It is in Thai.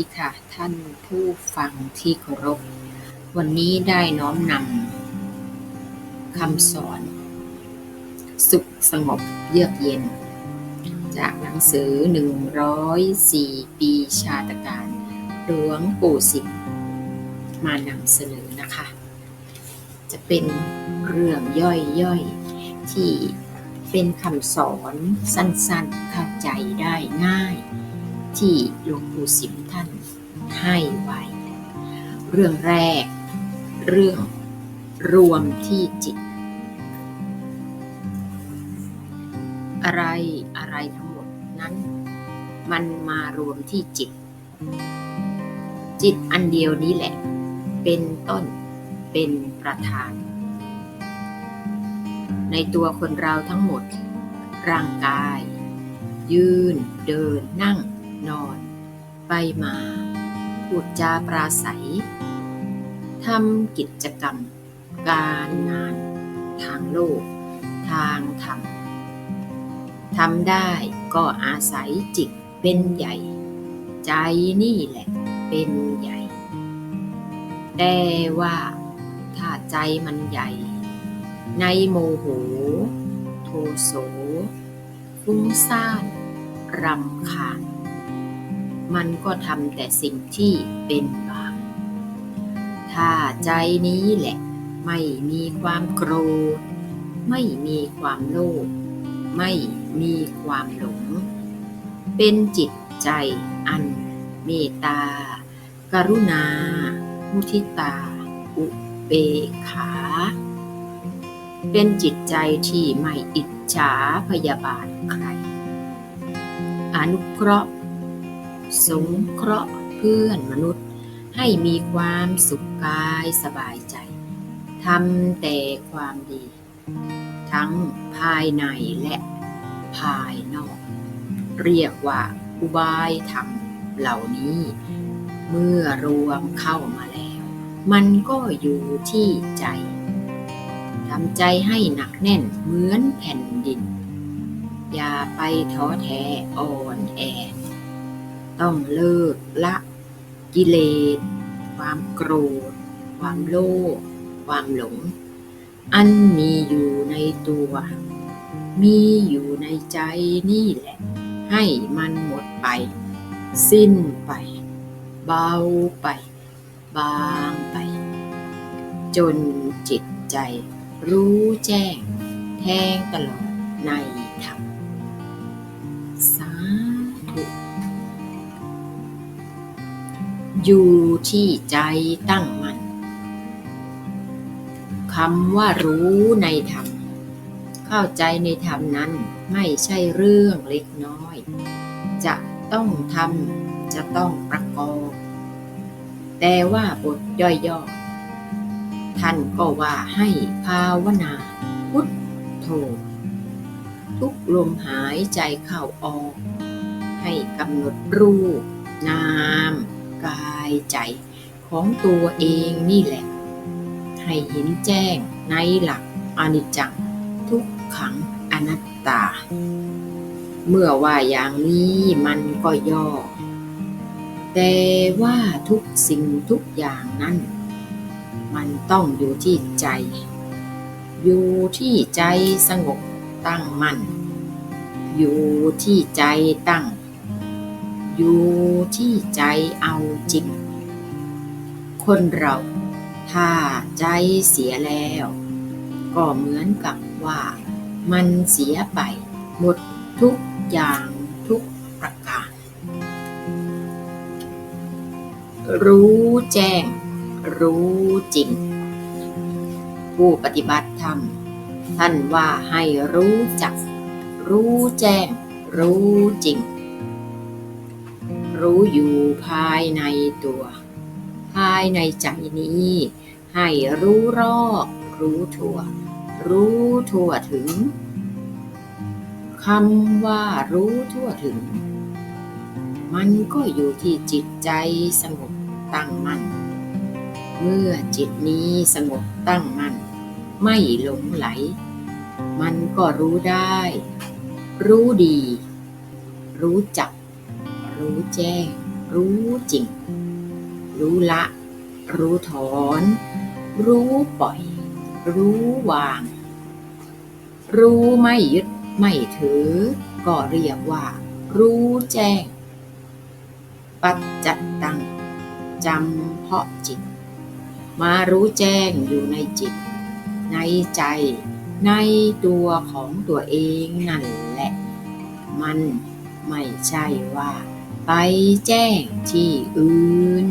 ดีค่ะ ท่านผู้ฟังที่เคารพ วันนี้ได้น้อมนำคำสอน สุขสงบเยือกเย็น จากหนังสือ 104 ปีชาตการหลวงปู่สิบมานำเสนอนะคะ จะเป็นเรื่องย่อยๆ ที่เป็นคำสอนสั้นๆเข้าใจได้ง่ายที่หลวงปู่สิมท่าน ให้ไว้ เรื่องแรก เรื่องรวมที่จิต อะไรอะไรทั้งหมดนั้น มันมารวมที่จิต จิตอันเดียวนี้แหละ เป็นต้นเป็นประธาน ในตัวคนเราทั้งหมด ร่างกาย ยืน เดินนั่ง นอน ไปมา พูดจาปราศัยทำกิจกรรม การงาน ทางโลก ทางธรรมทำได้ก็อาศัยจิตเป็นใหญ่ ใจนี่แหละเป็นใหญ่ แต่ว่าถ้าใจมันใหญ่ ในโมโห โทโสฟุ้งซ่านรำคาญ มันก็ทำแต่สิ่งที่เป็นบาปถ้าใจนี้แหละไม่มีความโกรธ ไม่มีความโลภ ไม่มีความหลง เป็นจิตใจอันเมตตา กรุณา มุทิตา อุเบกขา เป็นจิตใจที่ไม่อิจฉาพยาบาทใคร อนุเคราะห์ สงเคราะห์เพื่อนมนุษย์ ให้มีความสุขกายสบายใจทำแต่ความดี ทั้งภายในและภายนอก เรียกว่าอุบายธรรมเหล่านี้ เมื่อรวมเข้ามาแล้ว มันก็อยู่ที่ใจทำใจให้หนักแน่นเหมือนแผ่นดิน อย่าไปท้อแท้อ่อนแอ ต้องเลิกละกิเลส ความโกรธ ความโลภ ความหลง อันมีอยู่ในตัว มีอยู่ในใจนี่แหละ ให้มันหมดไป สิ้นไป เบาไป บางไป จนจิตใจ รู้แจ้ง แทงตลอดในธรรม อยู่ที่ใจตั้งมัน่นคำว่ารู้ในธรรม เข้าใจในธรรมนั้นไม่ใช่เรื่องเล็กน้อย จะต้องทำจะต้องประกอบ แต่ว่าบทย่อยๆ ท่านก็ว่าให้ภาวนาพุทโธทุกลมหายใจเข้าออก ให้กำหนดรูปนาม กายใจของตัวเองนี่แหละ ให้เห็นแจ้งในหลักอนิจจังทุกขังอนัตตา เมื่อว่าอย่างนี้มันก็ย่อ แต่ว่าทุกสิ่งทุกอย่างนั้น มันต้องอยู่ที่ใจ อยู่ที่ใจสงบตั้งมั่นอยู่ที่ใจตั้ง อยู่ที่ใจเอาจริง คนเราถ้าใจเสียแล้ว ก็เหมือนกับว่ามันเสียไปหมดทุกอย่างทุกประการ รู้แจ้ง รู้จริง ผู้ปฏิบัติธรรม ท่านว่าให้รู้จัก รู้แจ้ง รู้จริง รู้อยู่ภายในตัว ภายในใจนี้ ให้รู้รอบรู้ทั่ว รู้ทั่วถึงคำว่ารู้ทั่วถึง มันก็อยู่ที่จิตใจสงบตั้งมั่นเมื่อจิตนี้สงบตั้งมั่นไม่หลงไหล มันก็รู้ได้ รู้ดี รู้จัก รู้แจ้ง รู้จริง รู้ละ รู้ถอน รู้ปล่อย รู้วาง รู้ไม่ยึดไม่ถือ ก็เรียกว่า รู้แจ้ง ปัจจัตตังจำเพาะจิต มารู้แจ้งอยู่ในจิต ในใจในตัวของตัวเองนั่นแหละ มันไม่ใช่ว่า แจ้งที่อื่น